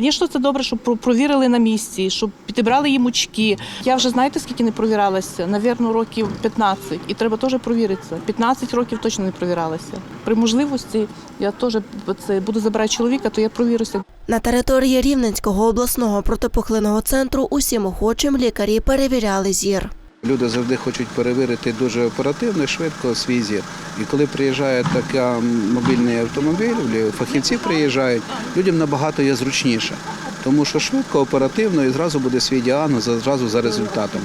Звісно, це добре, щоб провірили на місці, щоб підібрали їм очки. Я вже знаєте, скільки не провіралася? Навірно, років 15. І треба теж провіритися. 15 років точно не провіралася. При можливості я теж це, буду забирати чоловіка, то я провірюся. На території Рівненського обласного протипухлинного центру усім охочим лікарі перевіряли зір. Люди завжди хочуть перевірити дуже оперативно і швидко свій зір. І коли приїжджає така мобільний автомобіль, фахівці приїжджають, людям набагато є зручніше, тому що швидко, оперативно і зразу буде свій діагноз, зразу за результатом.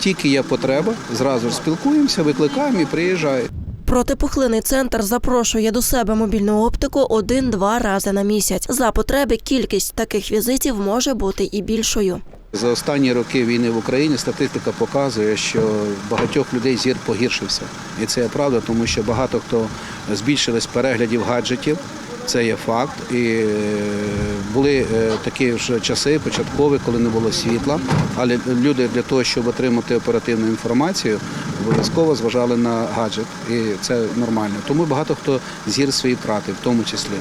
Тільки є потреба, зразу ж спілкуємося, викликаємо і приїжджають. Протипухлинний центр запрошує до себе мобільну оптику один-два рази на місяць. За потреби кількість таких візитів може бути і більшою. За останні роки війни в Україні статистика показує, що багатьох людей зір погіршився. І це є правда, тому що багато хто збільшились переглядів гаджетів. Це є факт. І е, були е, такі ж часи початкові, коли не було світла. Але люди для того, щоб отримати оперативну інформацію, обов'язково зважали на гаджет. І це нормально. Тому багато хто зір свій втратив, в тому числі.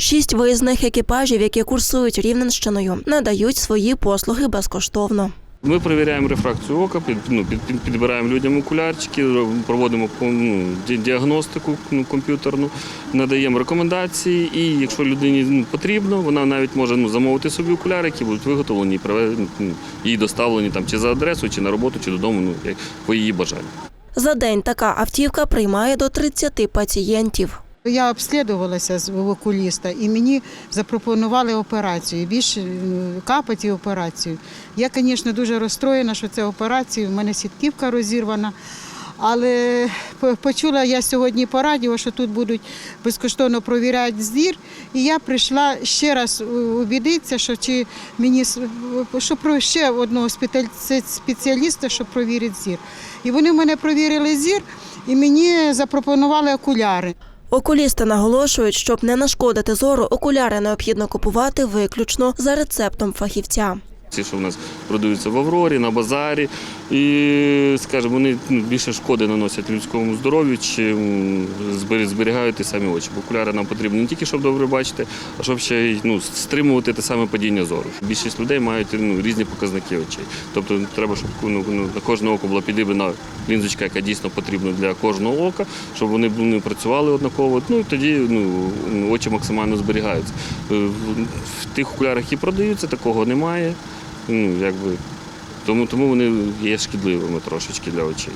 Шість виїзних екіпажів, які курсують Рівненщиною, надають свої послуги безкоштовно. Ми перевіряємо рефракцію ока, під, ну, під, під- підбираємо людям окулярчики, проводимо ну, діагностику ну, комп'ютерну, надаємо рекомендації, і якщо людині ну, потрібно, вона навіть може ну, замовити собі окуляри, які будуть виготовлені і приве- ну, їй доставлені там, чи за адресою, чи на роботу, чи додому, ну, як по її бажанню. За день така автівка приймає до 30 пацієнтів. Я обслідувалася з окуліста і мені запропонували операцію. Більше капати операцію. Я, звісно, дуже розстроєна, що це операція. У мене сітківка розірвана. Але почула я сьогодні по радіо, що тут будуть безкоштовно провіряти зір. І я прийшла ще раз убідитися, що чи мені що про ще одного спеціаліста, щоб провірити зір. І вони в мене провірили зір, і мені запропонували окуляри. Окулісти наголошують, щоб не нашкодити зору, окуляри необхідно купувати виключно за рецептом фахівця. Ці, що в нас продаються в Аврорі, на базарі, і, скажімо, вони ну, більше шкоди наносять людському здоров'ю, чим зберігають ті самі очі. Бо окуляри нам потрібні не тільки, щоб добре бачити, а щоб ще й ну, стримувати те саме падіння зору. Більшість людей мають ну, різні показники очей. Тобто треба, щоб ну, ну, на кожне око була підібрана лінзочка, яка дійсно потрібна для кожного ока, щоб вони ну, працювали однаково. Ну і тоді ну, очі максимально зберігаються. Е, в тих окулярах, які продаються, такого немає. Ну, якби, тому, тому вони є шкідливими трошечки для очей.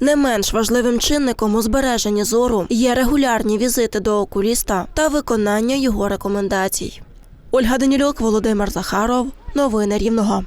Не менш важливим чинником у збереженні зору є регулярні візити до окуліста та виконання його рекомендацій. Ольга Данілюк, Володимир Захаров. Новини Рівного.